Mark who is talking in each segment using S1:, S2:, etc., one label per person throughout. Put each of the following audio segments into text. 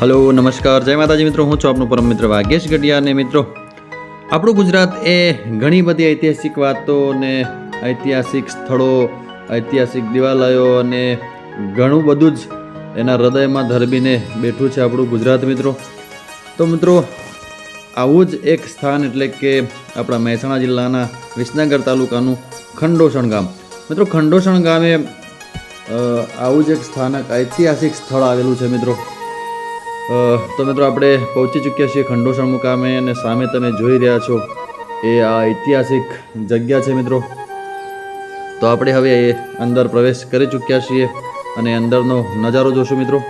S1: Hello, નમસ્કાર. જય માતાજી મિત્રો, હું છું આપનો પરમ મિત્ર વાગેશ ગઢિયા અને મિત્રો, આપણું ગુજરાત એ ઘણી બધી ઐતિહાસિક વાતો અને ઐતિહાસિક સ્થળો, ઐતિહાસિક દિવાલયો અને ઘણું બધું જ એના હૃદયમાં ધરબીને બેઠું છે આપણું ગુજરાત મિત્રો. તો મિત્રો, આવું જ એક સ્થાન એટલે કે આપણા મહેસાણા જિલ્લાના વિસનગર તાલુકાનું ખંડોસણ ગામ. મિત્રો, ખંડોસણ ગામે આવું જ એક સ્થાનક ઐતિહાસિક સ્થળ આવેલું છે મિત્રો. તો મિત્રો આપણે પહોંચી ચૂક્યા છીએ ખંડોસણ મુકામે અને સામે તમે જોઈ રહ્યા છો એ આ ઐતિહાસિક જગ્યા છે મિત્રો. તો આપણે હવે એ અંદર પ્રવેશ કરી ચૂક્યા છીએ અને અંદરનો નજારો જોશું મિત્રો.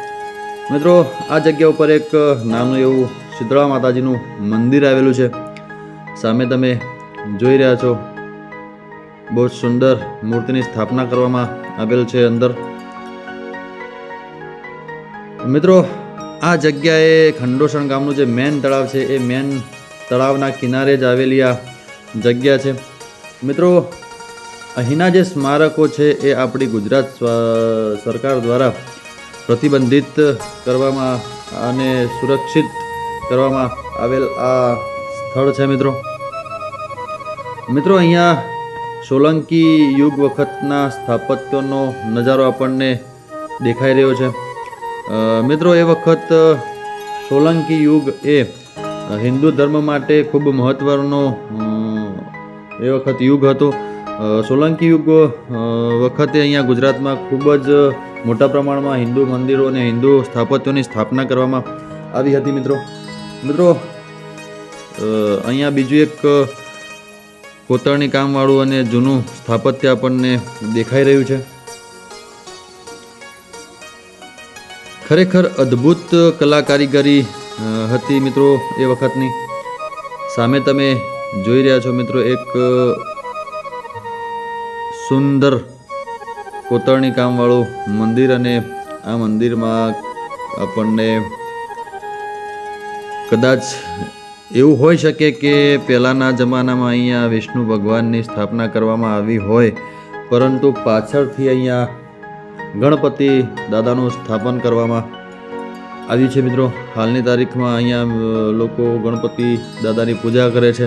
S1: મિત્રો, આ જગ્યા ઉપર એક નાનું એવું શીતળા માતાજીનું મંદિર આવેલું છે. સામે તમે જોઈ રહ્યા છો, બહુ જ સુંદર મૂર્તિની સ્થાપના કરવામાં આવેલ છે અંદર. મિત્રો આ જગ્યાએ ખંડોસણ ગામનું જે મેન તળાવ છે, એ મેન તળાવના કિનારે જ આવેલી આ જગ્યા છે. મિત્રો, અહીંના જે સ્મારકો છે, એ આપણી ગુજરાત સરકાર દ્વારા પ્રતિબંધિત કરવામાં અને સુરક્ષિત કરવામાં આવેલ આ સ્થળ છે, મિત્રો. મિત્રો, અહીંયા સોલંકી યુગ વખતના સ્થાપત્યનો નજારો આપણને દેખાઈ રહ્યો છે. મિત્રો, એ વખત સોલંકી યુગ એ હિન્દુ ધર્મ માટે ખૂબ મહત્વનો એ વખત યુગ હતો. સોલંકી યુગ વખતે અહીંયા ગુજરાતમાં ખૂબ જ મોટા પ્રમાણમાં હિન્દુ મંદિરો અને હિન્દુ સ્થાપત્યોની સ્થાપના કરવામાં આવી હતી, મિત્રો. મિત્રો અહીંયા બીજું એક કોતરણી કામવાળું અને જૂનું સ્થાપત્ય આપણને દેખાઈ રહ્યું છે. ખરેખર અદ્ભુત કલા કારીગરી હતી મિત્રો એ વખતની. સામે તમે જોઈ રહ્યા છો મિત્રો એક સુંદર કોતરણી કામવાળું મંદિર અને આ મંદિરમાં આપણને કદાચ એવું હોઈ શકે કે પહેલાંના જમાનામાં અહીંયા વિષ્ણુ ભગવાનની સ્થાપના કરવામાં આવી હોય, પરંતુ પાછળથી અહીંયા ગણપતિ દાદાનું સ્થાપન કરવામાં આવ્યું છે મિત્રો. હાલની તારીખમાં અહીંયા લોકો ગણપતિ દાદાની પૂજા કરે છે.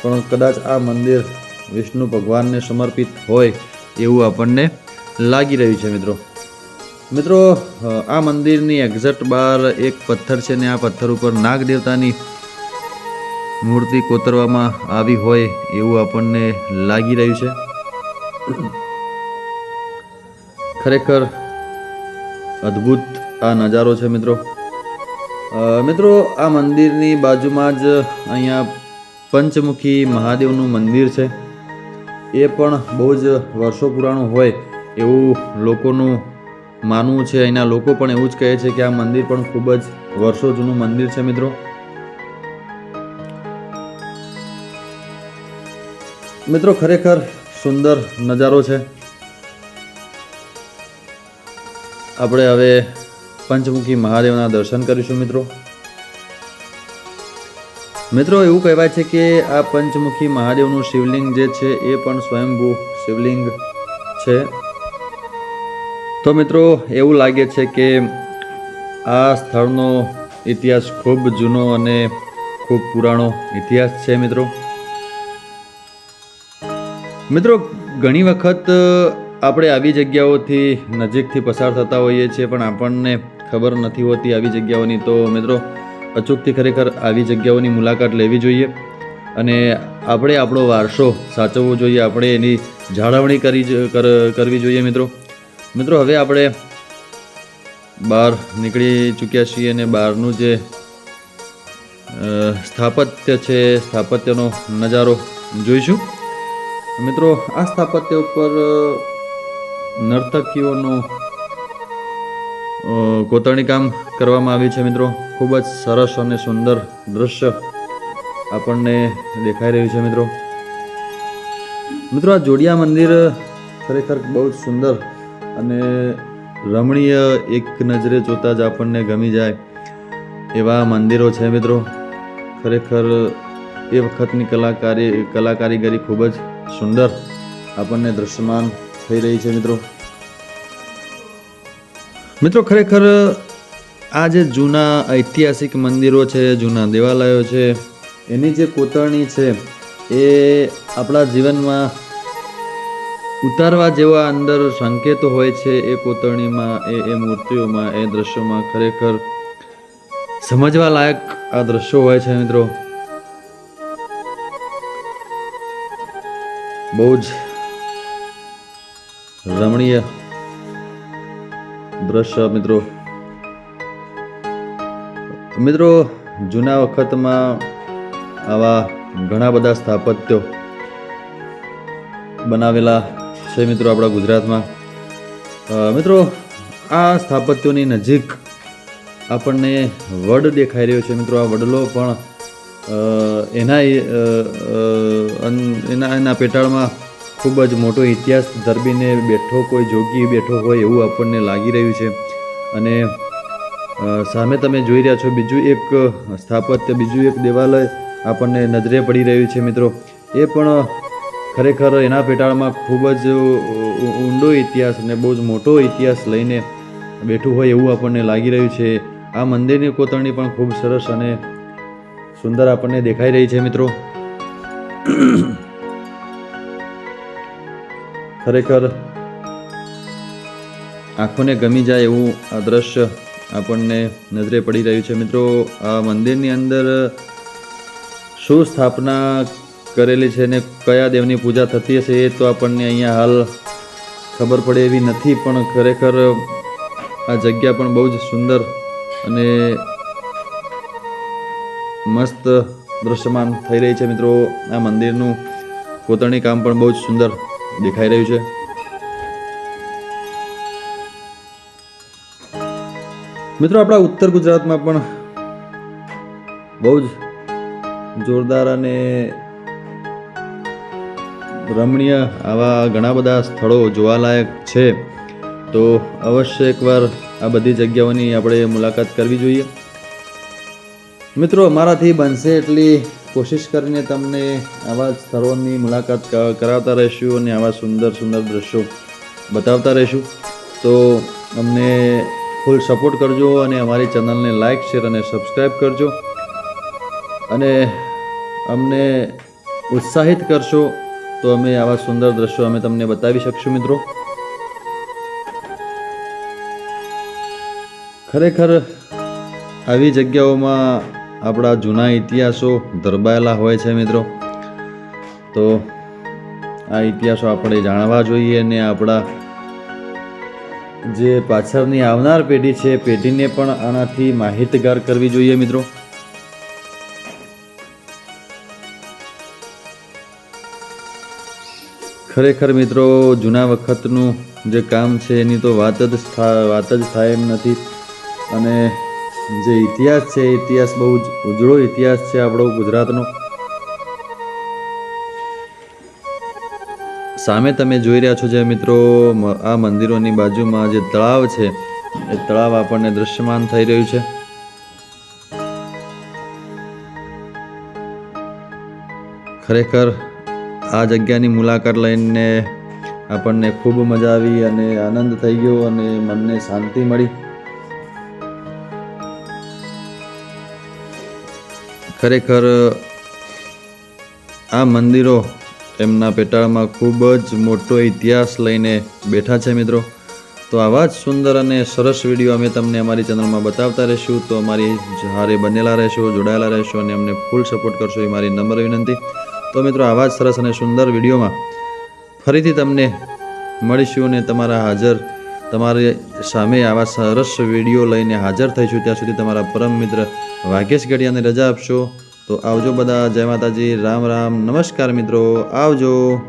S1: પણ કદાચ આ મંદિર વિષ્ણુ ભગવાનને સમર્પિત હોય એવું આપણને લાગી રહ્યું છે મિત્રો. મિત્રો આ મંદિરની એક્ઝેક્ટ બહાર એક પથ્થર છે ને આ પથ્થર ઉપર નાગ દેવતાની મૂર્તિ કોતરવામાં આવી હોય એવું આપણને લાગી રહ્યું છે. ખરેખર અદ્ભુત આ નજારો છે, મિત્રો. મિત્રો, આ મંદિરની બાજુમાં જ અહીંયા પંચમુખી મહાદેવનું મંદિર છે. એ પણ બહુ જ વર્ષો પુરાણું હોય એવું લોકોનું માનવું છે. અહીંના લોકો પણ એવું જ કહે છે કે આ મંદિર પણ ખૂબ જ વર્ષો જૂનું મંદિર છે, મિત્રો. મિત્રો, ખરેખર સુંદર નજારો છે. આપણે હવે પંચમુખી મહાદેવના દર્શન કરીશું મિત્રો. મિત્રો, એવું કહેવાય છે કે આ પંચમુખી મહાદેવનું શિવલિંગ જે છે એ પણ સ્વયંભૂ શિવલિંગ છે. તો મિત્રો, એવું લાગે છે કે આ સ્થળનો ઇતિહાસ ખૂબ જૂનો અને ખૂબ પુરાણો ઇતિહાસ છે મિત્રો. મિત્રો, ઘણી વખત આપણે આવી જગ્યાઓથી નજીકથી પસાર થતા હોઈએ છીએ, પણ આપણને ખબર નથી હોતી આવી જગ્યાઓની. તો મિત્રો, અચૂકથી ખરેખર આવી જગ્યાઓની મુલાકાત લેવી જોઈએ અને આપણે આપણો વારસો સાચવવો જોઈએ. આપણે એની જાળવણી કરી કરવી જોઈએ મિત્રો. મિત્રો, હવે આપણે બહાર નીકળી ચૂક્યા છીએ અને બહારનું જે સ્થાપત્ય છે, સ્થાપત્યનો નજારો જોઈશું. મિત્રો, આ સ્થાપત્ય ઉપર નર્તકીઓનું કોતરણી કામ કરવામાં આવ્યું છે મિત્રો. ખૂબ જ સરસ અને સુંદર દૃશ્ય આપણને દેખાઈ રહ્યું છે મિત્રો. મિત્રો, આ જોડિયા મંદિર ખરેખર બહુ જ સુંદર અને રમણીય એક નજરે જોતા જ આપણને ગમી જાય એવા મંદિરો છે મિત્રો. ખરેખર એ વખતની કલાકારી કલા કારીગરી ખૂબ જ સુંદર આપણને દૃશ્યમાન થઈ રહી છે, મિત્રો. મિત્રો, ખરેખર, આ જે જૂના ઐતિહાસિક મંદિરો છે, જૂના દેવાલયો છે, એની જે કોતરણી છે, એ આપણા જીવનમાં ઉતારવા જેવા અંદર સંકેતો હોય છે, એ કોતરણીમાં, એ એ મૂર્તિઓમાં, એ દ્રશ્યોમાં ખરેખર સમજવા લાયક આ દ્રશ્યો હોય છે, મિત્રો. બહુ જ રમણીય દ્રશ્ય મિત્રો. મિત્રો, જૂના વખતમાં આવા ઘણા બધા સ્થાપત્યો બનાવેલા છે, મિત્રો, આપણા ગુજરાતમાં. મિત્રો, આ સ્થાપત્યોની નજીક આપણને વડ દેખાઈ રહ્યો છે, મિત્રો. આ વડલો પણ એના એના એના પેટાળમાં ખૂબ જ મોટો ઇતિહાસ ધરબીને બેઠો કોઈ જોગી બેઠો હોય એવું આપણને લાગી રહ્યું છે. અને સામે તમે જોઈ રહ્યા છો બીજું એક સ્થાપત્ય, બીજું એક દેવાલય આપણને નજરે પડી રહ્યું છે મિત્રો. એ પણ ખરેખર એના પેટાળમાં ખૂબ જ ઊંડો ઇતિહાસ અને બહુ જ મોટો ઇતિહાસ લઈને બેઠું હોય એવું આપણને લાગી રહ્યું છે. આ મંદિરની કોતરણી પણ ખૂબ સરસ અને સુંદર આપણને દેખાઈ રહી છે મિત્રો. ખરેખર આંખોને ગમી જાય એવું આ દ્રશ્ય આપણને નજરે પડી રહ્યું છે. મિત્રો, આ મંદિરની અંદર શું સ્થાપના કરેલી છે ને કયા દેવની પૂજા થતી હશે એ તો આપણને અહીંયા હાલ ખબર પડે એવી નથી, પણ ખરેખર આ જગ્યા પણ બહુ જ સુંદર અને મસ્ત દ્રશ્યમાન થઈ રહી છે. મિત્રો, આ મંદિરનું કોતરણી કામ પણ બહુ જ સુંદર દેખાઈ રહ્યું છે? મિત્રો, આપણા ઉત્તર ગુજરાતમાં પણ બહુ જ જોરદાર અને રમણીય આવા ઘણા બધા સ્થળો જોવાલાયક છે. તો અવશ્ય એકવાર આ બધી જગ્યાઓની આપણે મુલાકાત કરવી જોઈએ. મિત્રો, અમારાથી બનશે એટલી કોશિશ કરીને તમને આવા સ્થળોની મુલાકાત કરાવતા રહીશું અને આવા સુંદર સુંદર દ્રશ્યો બતાવતા રહીશું. તો અમને ફૂલ સપોર્ટ કરજો અને અમારી ચેનલને લાઇક શેર અને સબસ્ક્રાઈબ કરજો. અને અમને ઉત્સાહિત કરશો તો અમે આવા સુંદર દ્રશ્યો અમે તમને બતાવી શકશું મિત્રો. ખરેખર આવી જગ્યાઓમાં આપણા જૂના ઇતિહાસો ધરબાયેલા હોય છે મિત્રો. તો આ ઇતિહાસો આપણે જાણવા જોઈએ અને આપણા જે પાછળની આવનાર પેઢી છે, પેઢીને પણ આનાથી માહિતગાર કરવી જોઈએ મિત્રો. ખરેખર મિત્રો, જૂના વખતનું જે કામ છે, એની તો વાત જ વાત જ થાય એમ નથી. અને જે ઇતિહાસ છે, એ ઇતિહાસ બહુ જ ઉજળો ઇતિહાસ છે આપણો ગુજરાતનો. સામે તમે જોઈ રહ્યા છો જે મિત્રો આ મંદિરોની બાજુમાં જે તળાવ છે, એ તળાવ આપણને દૃશ્યમાન થઈ રહ્યું છે. ખરેખર આ જગ્યાની મુલાકાત લઈને આપણને ખૂબ મજા આવી અને આનંદ થઈ ગયો અને મનને શાંતિ મળી. ખરેખર, આ મંદિરો એમના પેટાળમાં ખૂબ જ મોટો ઇતિહાસ લઈને બેઠા છે મિત્રો. તો આવા જ સુંદર અને સરસ વીડિયો અમે તમને અમારી ચેનલમાં બતાવતા રહીશું. તો અમારી હારે બનેલા રહેશો, જોડાયેલા રહેશો અને અમને ફૂલ સપોર્ટ કરશો એ મારી નમ્ર વિનંતી. તો મિત્રો, આવા જ સરસ અને સુંદર વિડીયોમાં ફરીથી તમને મળીશું અને તમારા હાજર, તમારી સામે આવા સરસ વીડિયો લઈને હાજર થઈશું. ત્યાં સુધી તમારા પરમ મિત્ર વાઘેશ ગઢિયાને રજા આપશો. તો આવજો બધા જય માતાજી રામ રામ નમસ્કાર મિત્રો આવજો.